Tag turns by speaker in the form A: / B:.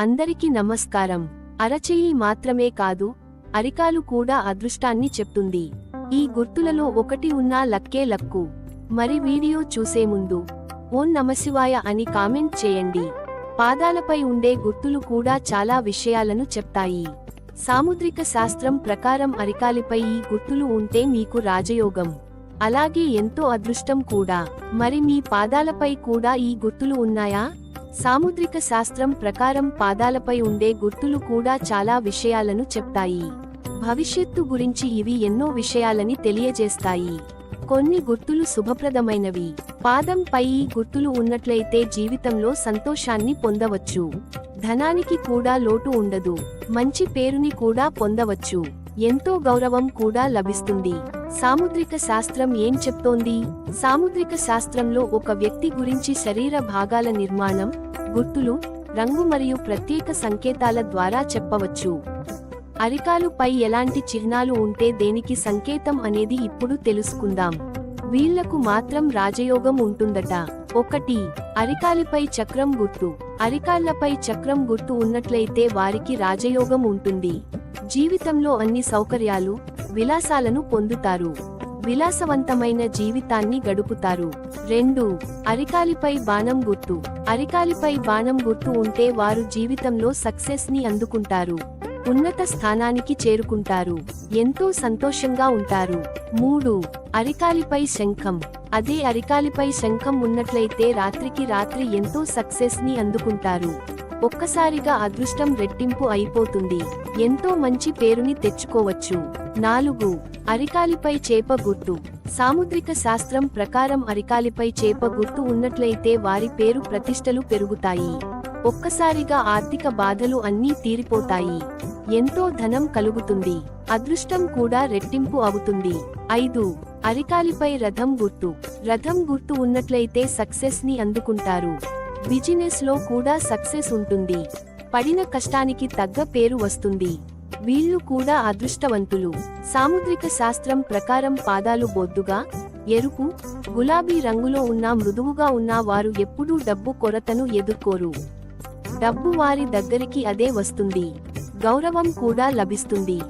A: అందరికీ నమస్కారం. అరచేయి మాత్రమే కాదు అరికాలు కూడా అదృష్టాన్ని చెప్తుంది. ఈ గుర్తులలో ఒకటి ఉన్నా లక్కే లక్కు. మరి వీడియో చూసే ముందు ఓం నమశివాయ అని కామెంట్ చేయండి. పాదాలపై ఉండే గుర్తులు కూడా చాలా విషయాలను చెప్తాయి. సాముద్రిక శాస్త్రం ప్రకారం అరికాలిపై ఈ గుర్తులు ఉంటే మీకు రాజయోగం. అలాగే ఎంతో అదృష్టం కూడా. మరి మీ పాదాలపై కూడా ఈ గుర్తులు ఉన్నాయా? సాముద్రిక శాస్త్రం ప్రకారం పాదాలపై ఉండే గుర్తులు కూడా చాలా విషయాలను చెప్తాయి. భవిష్యత్తు గురించి ఇవి ఎన్నో విషయాలని తెలియజేస్తాయి. కొన్ని గుర్తులు శుభప్రదమైనవి. పాదంపై ఈ గుర్తులు ఉన్నట్లయితే జీవితంలో సంతోషాన్ని పొందవచ్చు. ధనానికి కూడా లోటు ఉండదు. మంచి పేరుని కూడా పొందవచ్చు. ఎంతో గౌరవం కూడా లభిస్తుంది. సాముద్రిక శాస్త్రం ఏం చెప్తోంది? సాముద్రిక శాస్త్రంలో ఒక వ్యక్తి గురించి శరీర భాగాల నిర్మాణం గుర్తులు రంగు మరియు ప్రత్యేక సంకేతాల ద్వారా చెప్పవచ్చు. అరికాలుపై ఎలాంటి చిహ్నాలు ఉంటే దేనికి సంకేతం అనేది ఇప్పుడు తెలుసుకుందాం. వీళ్ళకు మాత్రం రాజయోగం ఉంటుందట. ఒకటి అరికాలిపై చక్రం గుర్తు. అరికాళ్ళపై చక్రం గుర్తు ఉన్నట్లయితే వారికి రాజయోగం ఉంటుంది. జీవితంలో అన్ని సౌకర్యాలు విలాసాలను పొందుతారు. విలాసవంతమైన జీవితాన్ని గడుపుతారు. రెండు అరికాలిపై బాణం గుర్తు. అరికాలిపై బాణం గుర్తు ఉంటే వారు జీవితంలో సక్సెస్ని అందుకుంటారు. ఉన్నత స్థానానికి చేరుకుంటారు. ఎంతో సంతోషంగా ఉంటారు. మూడు అరికాలిపై శంఖం. అదే అరికాలిపై శంఖం ఉన్నట్లయితే రాత్రికి రాత్రి ఎంతో సక్సెస్ని అందుకుంటారు. ఒక్కసారిగా అదృష్టం రెట్టింపు అయిపోతుంది. ఎంతో మంచి పేరుని తెచ్చుకోవచ్చు. నాలుగు అరికాలిపై చేప గుర్తు. సాముద్రిక శాస్త్రం ప్రకారం అరికాలిపై చేప గుర్తు ఉన్నట్లయితే వారి పేరు ప్రతిష్టలు పెరుగుతాయి. ఒక్కసారిగా ఆర్థిక బాధలు అన్నీ తీరిపోతాయి. ఎంతో ధనం కలుగుతుంది. అదృష్టం కూడా రెట్టింపు అవుతుంది. ఐదు. అరికాలిపై రథం గుర్తు. రథం గుర్తు ఉన్నట్లయితే సక్సెస్ని అందుకుంటారు. బిజినెస్లో కూడా సక్సెస్ ఉంటుంది. పడిన కష్టానికి తగ్గ పేరు వస్తుంది. వీళ్ళు కూడా అదృష్టవంతులు. సాముద్రిక శాస్త్రం ప్రకారం పాదాలు బొద్దుగా ఎరుపు గులాబీ రంగులో ఉన్న మృదువుగా ఉన్న వారు ఎప్పుడూ డబ్బు కొరతను ఎదుర్కోరు. డబ్బు వారి దగ్గరికి అదే వస్తుంది. గౌరవం కూడా లభిస్తుంది.